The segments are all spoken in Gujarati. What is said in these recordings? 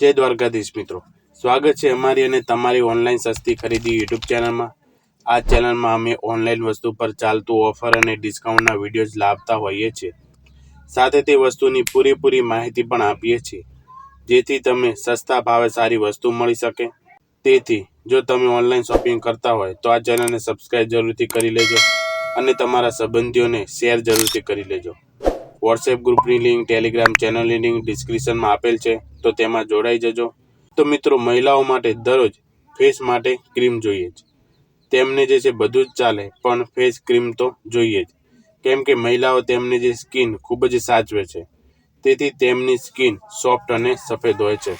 જય દ્વારકાધીશ મિત્રો. સ્વાગત છે અમારી અને તમારી ઓનલાઈન સસ્તી ખરીદી યુટ્યુબ ચેનલમાં. આ ચેનલમાં અમે ઓનલાઈન વસ્તુ પર ચાલતું ઓફર અને ડિસ્કાઉન્ટના વિડીયોઝ લાવતા હોઈએ છીએ. સાથે તે વસ્તુની પૂરેપૂરી માહિતી પણ આપીએ છીએ. જેથી તમે સસ્તા ભાવે સારી વસ્તુ મળી શકે. તેથી, જો તમે ઓનલાઈન શોપિંગ કરતા હોય, તો આ ચેનલને સબસ્ક્રાઈબ જરૂરથી કરી લેજો અને તમારા સંબંધીઓને શેર જરૂરથી કરી લેજો. વોટ્સએપ ગ્રુપની લિંક ટેલિગ્રામ ચેનલની લિંક ડિસ્ક્રિપ્શનમાં આપેલ છે, તો તેમાં જોડાઈ જજો. તો મિત્રો, મહિલાઓ માટે દરરોજ ફેસ માટે ક્રીમ જોઈએ જ. તેમને જે છે બધું જ ચાલે, પણ ફેસ ક્રીમ તો જોઈએ જ. કેમ કે મહિલાઓ તેમની જે સ્કિન ખૂબ જ સાચવે છે. તેથી તેમની સ્કિન સોફ્ટ અને સફેદ હોય છે.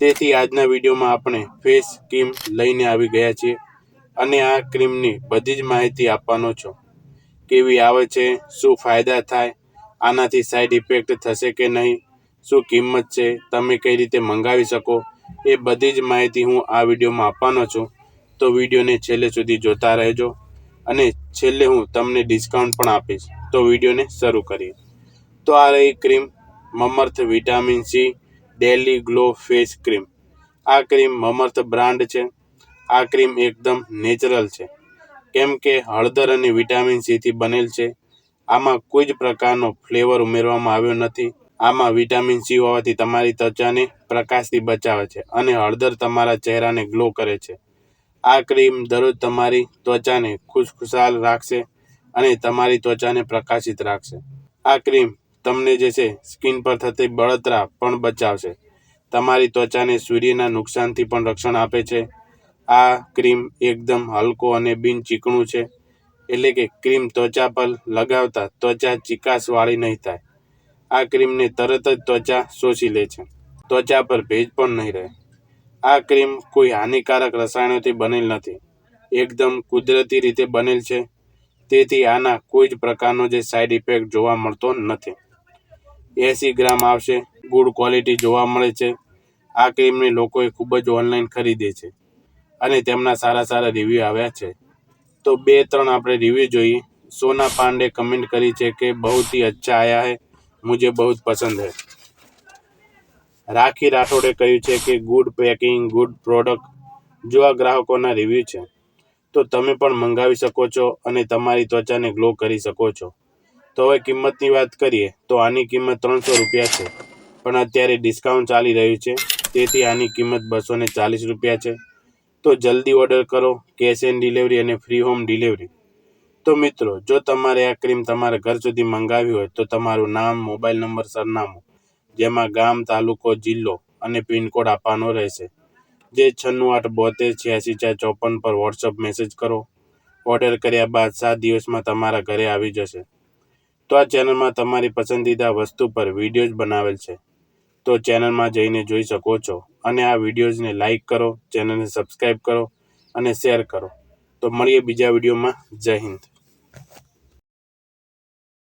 તેથી આજના વિડીયોમાં આપણે ફેસ ક્રીમ લઈને આવી ગયા છીએ. અને આ ક્રીમની બધી જ માહિતી આપવાનો છો. કેવી આવે છે, શું ફાયદા થાય આનાથી સાઈડ ઇફેક્ટ થશે કે નહીં? શું કિંમત છે? તમે કઈ રીતે મંગાવી શકો? એ બધી જ માહિતી હું આ વિડીયોમાં આપવાનો છું. તો વિડીયોને છેલ્લે સુધી જોતા રહેજો. અને છેલ્લે હું તમને ડિસ્કાઉન્ટ પણ આપીશ. તો વિડીયોને શરૂ કરીએ. તો આ રહી cream Mamaearth vitamin C daily glow face cream આ ક્રીમ મમર્થ બ્રાન્ડ છે. આ ક્રીમ એકદમ નેચરલ છે. કેમ કે હળદર અને વિટામિન સીથી બનેલ છે. આમાં કોઈ જ પ્રકારનો ફ્લેવર ઉમેરવામાં આવ્યો નથી. આમાં વિટામિન સી હોવાથી તમારી ત્વચાને પ્રકાશથી બચાવે છે અને હળદર તમારા ચહેરાને ગ્લો કરે છે. આ ક્રીમ દરરોજ તમારી ત્વચાને ખુશખુશાલ રાખશે અને તમારી ત્વચાને પ્રકાશિત રાખશે. આ ક્રીમ તમને જે છે સ્કિન પર થતી બળતરા પણ બચાવશે. તમારી ત્વચાને સૂર્યના નુકસાનથી પણ રક્ષણ આપે છે. આ ક્રીમ એકદમ હલકો અને બિન ચીકણું છે. એટલે કે ક્રીમ ત્વચા પર લગાવતા ત્વચા ચીકાશવાળી નહીં થાય. આ ક્રીમને તરત જ ત્વચા શોષી લે છે. ત્વચા પર ભેજ પણ નહીં રહે. આ ક્રીમ કોઈ હાનિકારક રસાયણોથી બનેલ નથી. એકદમ કુદરતી રીતે બનેલ છે. તેથી આના કોઈ જ પ્રકારનો જે સાઈડ ઇફેક્ટ જોવા મળતો નથી. એંસી ગ્રામ આવશે. ગુડ ક્વોલિટી જોવા મળે છે. આ ક્રીમને લોકોએ ખૂબ જ ઓનલાઈન ખરીદે છે. અને તેમના સારા સારા રિવ્યૂ આવ્યા છે. તો બે ત્રણ આપણે રિવ્યૂ જોઈએ. સોના પાંડે કમેન્ટ કરી છે કે બહુત હી અચ્છા આયા હૈ, મુજે બહુત પસંદ હૈ. રાખી રાઠોડે કહ્યું છે કે ગુડ પેકિંગ ગુડ પ્રોડક્ટ જો આ ગ્રાહકોના રિવ્યૂ છે, તો તમે પણ મંગાવી શકો છો અને તમારી ત્વચાને ગ્લો કરી શકો છો. તો હવે કિંમતની વાત કરીએ, તો આની કિંમત ત્રણસો રૂપિયા છે. પણ અત્યારે ડિસ્કાઉન્ટ ચાલી રહ્યું છે, તેથી આની કિંમત બસો ચાલીસ રૂપિયા છે. તો જલ્દી ઓર્ડર કરો કેશ એન્ડ ડિલિવરી અને ફ્રી હોમ ડિલિવરી તો મિત્રો, જો તમારે આ ક્રીમ તમારા ઘર સુધી મંગાવી હોય, તો તમારું નામ મોબાઈલ નંબર સરનામું, જેમાં ગામ, તાલુકો, જિલ્લો અને પિનકોડ આપવાનો રહેશે. જે છન્નું આઠ બોતેર છ્યાસી ચાર ચોપન પર વોટ્સઅપ મેસેજ કરો. ઓર્ડર કર્યા બાદ સાત દિવસમાં તમારા ઘરે આવી જશે. તો આ ચેનલમાં તમારી પસંદીદા વસ્તુ પર વિડીયોઝ બનાવેલ છે. તો ચેનલમાં જઈને જોઈ શકો છો. અને આ વિડીયોઝને લાઇક કરો, ચેનલને સબસ્ક્રાઈબ કરો અને શેર કરો. તો મળીએ બીજા વિડીયોમાં. જય હિન્દ.